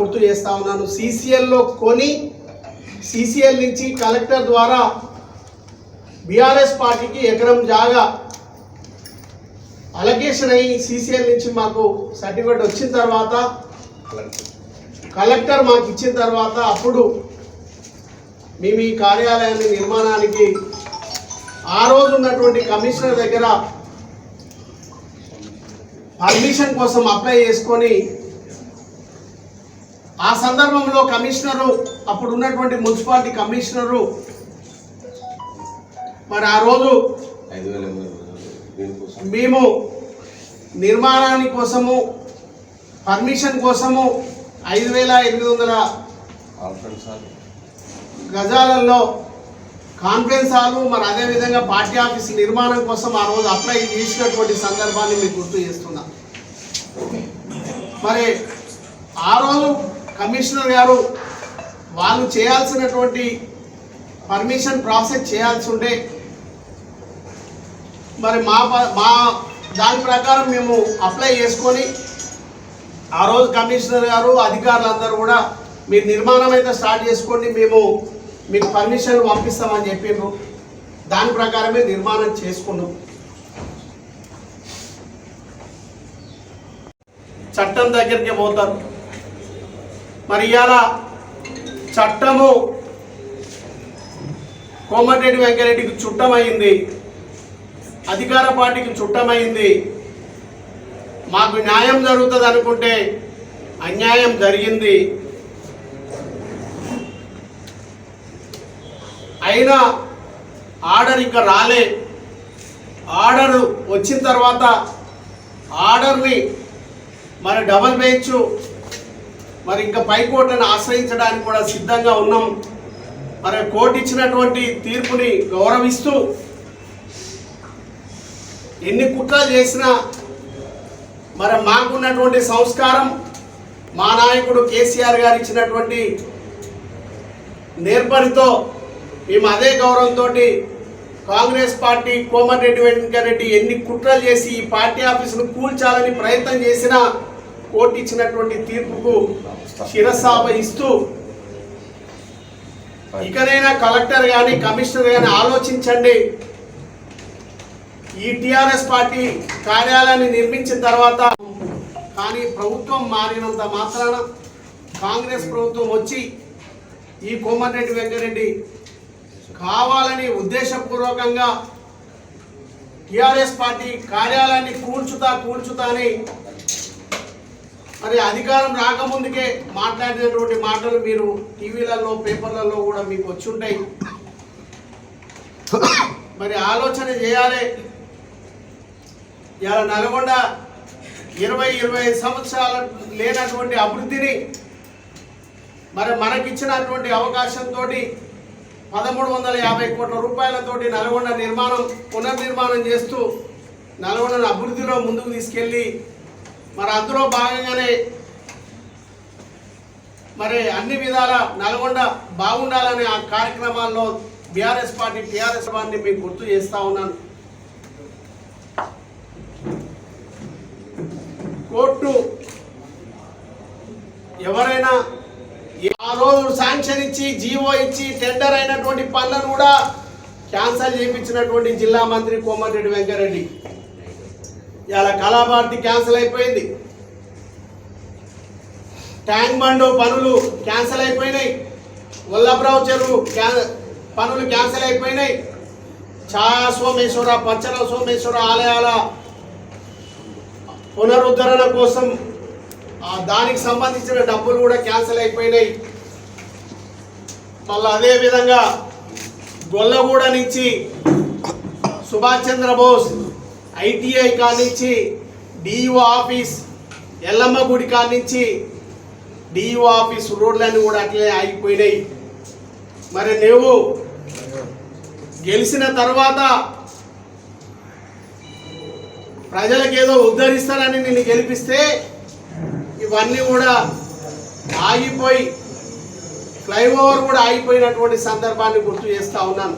గుర్తు చేస్తా ఉన్నాను. సీసీఎల్లో కొని సీసీఎల్ నుంచి కలెక్టర్ ద్వారా బీఆర్ఎస్ పార్టీకి ఎకరం జాగా అలొకేషన్ అయ్యి సీసీఎల్ నుంచి మాకు సర్టిఫికేట్ వచ్చిన తర్వాత కలెక్టర్ మాకు ఇచ్చిన తర్వాత అప్పుడు మేము ఈ కార్యాలయాన్ని నిర్మాణానికి ఆ రోజు ఉన్నటువంటి కమిషనర్ దగ్గర పర్మిషన్ కోసం అప్లై చేసుకొని ఆ సందర్భంలో కమిషనరు అప్పుడు ఉన్నటువంటి మున్సిపాలిటీ కమిషనరు మరి ఆ రోజు ఐదు వేల మేము నిర్మాణాని కోసము పర్మిషన్ కోసము ఐదు వేల ఎనిమిది వందల గజాలలో కాన్ఫరెన్స్ హాలు మరి అదేవిధంగా పార్టీ ఆఫీస్ నిర్మాణం కోసం ఆ రోజు అప్లై చేసినటువంటి సందర్భాన్ని మీకు గుర్తు చేస్తున్నా. మరి ఆ రోజు కమిషనర్ గారు వాళ్ళు చేయాల్సినటువంటి పర్మిషన్ ప్రాసెస్ చేయాల్సి ఉండే మరి మా ప- మా దాని ప్రకారం మేము అప్లై చేసుకొని ఆ రోజు కమిషనర్ గారు అధికారులందరూ కూడా మీరు నిర్మాణం అయితే స్టార్ట్ చేసుకోండి మేము మీకు పర్మిషన్ పంపిస్తామని చెప్పిండ్రు. దాని ప్రకారమే నిర్మాణం చేసుకున్నాం. చట్టం దగ్గరికి పోతారు. మరి ఇవాళ చట్టము కోమటిరెడ్డి వెంకరెడ్డికి చుట్టమైంది. అధికార పార్టీకి చుట్టమైంది. మాకు న్యాయం జరుగుతుంది అనుకుంటే అన్యాయం జరిగింది. అయినా ఆర్డర్ ఇంకా రాలే. ఆర్డర్ వచ్చిన తర్వాత ఆర్డర్ని మరి డబల్ బెంచ్ మరి ఇంకా పైకోర్టును ఆశ్రయించడానికి కూడా సిద్ధంగా ఉన్నాం. మరి కోర్టు ఇచ్చినటువంటి తీర్పుని గౌరవిస్తూ ఎన్ని కుట్రలు చేసినా మరి మాకున్నటువంటి సంస్కారం మా నాయకుడు కేసీఆర్ గారు ఇచ్చినటువంటి నేర్పరితో మేము అదే గౌరవంతో కాంగ్రెస్ పార్టీ కోమటిరెడ్డి వెంకరెడ్డి ఎన్ని కుట్రలు చేసి ఈ పార్టీ ఆఫీసును కూల్చాలని ప్రయత్నం చేసినా కోర్టు ఇచ్చినటువంటి తీర్పుకు శిరసాప ఇస్తూ ఇకనైనా కలెక్టర్ కానీ కమిషనర్ కానీ ఆలోచించండి. ఈ టిఆర్ఎస్ పార్టీ కార్యాలయాన్ని నిర్మించిన తర్వాత కానీ ప్రభుత్వం మారినంత మాత్రాన కాంగ్రెస్ ప్రభుత్వం వచ్చి ఈ కోమటిరెడ్డి వెంకరెడ్డి కావాలని ఉద్దేశపూర్వకంగా టిఆర్ఎస్ పార్టీ కార్యాలయాన్ని కూల్చుతా కూల్చుతా అని మరి అధికారం రాకముందుకే మాట్లాడినటువంటి మాటలు మీరు టీవీలలో పేపర్లలో కూడా మీకు వచ్చి ఉంటాయి మరి ఆలోచన చేయాలి. ఇలా నల్గొండ ఇరవై ఇరవై సంవత్సరాల లేనటువంటి అభివృద్ధిని మరి మనకిచ్చినటువంటి అవకాశంతో పదమూడు వందల యాభై కోట్ల రూపాయలతోటి నల్గొండ నిర్మాణం పునర్నిర్మాణం చేస్తూ నల్గొండను అభివృద్ధిలో ముందుకు తీసుకెళ్ళి మరి అందులో భాగంగానే మరి అన్ని విధాల నల్గొండ బాగుండాలనే ఆ కార్యక్రమాల్లో బీఆర్ఎస్ పార్టీ టీఆర్ఎస్ పార్టీని మీకు గుర్తు చేస్తా ఉన్నాను. కోర్టు ఎవరైనా ఆ రోజు శాంక్షన్ ఇచ్చి జీవో ఇచ్చి టెండర్ అయినటువంటి పనులను కూడా క్యాన్సల్ చేయించినటువంటి జిల్లా మంత్రి కోమటిరెడ్డి వెంకరెడ్డి. ఇలా కళాభారతి క్యాన్సిల్ అయిపోయింది. ట్యాంక్ బండ్ పనులు క్యాన్సిల్ అయిపోయినాయి. వల్లభరావు చెరువు క్యా- పనులు క్యాన్సిల్ అయిపోయినాయి. ఛాయా సోమేశ్వర పచ్చల సోమేశ్వర ఆలయాల పునరుద్ధరణ కోసం దానికి సంబంధించిన డబ్బులు కూడా క్యాన్సిల్ అయిపోయినాయి. మళ్ళీ అదే విధంగా గొల్లగూడ నుంచి సుభాష్ చంద్రబోస్ ఐటీఐ కానించి డిఓ ఆఫీస్ ఎల్లమ్మ గుడి కానించి డిఓ ఆఫీస్ రోడ్లన్నీ కూడా అట్లే ఆగిపోయినాయి. మరి నువ్వు గెలిచిన తర్వాత ప్రజలకు ఏదో ఉద్ధరిస్తానని నిన్ను గెలిపిస్తే ఇవన్నీ కూడా ఆగిపోయి ఫ్లైఓవర్ కూడా ఆగిపోయినటువంటి సందర్భాన్ని గుర్తు చేస్తా ఉన్నాను.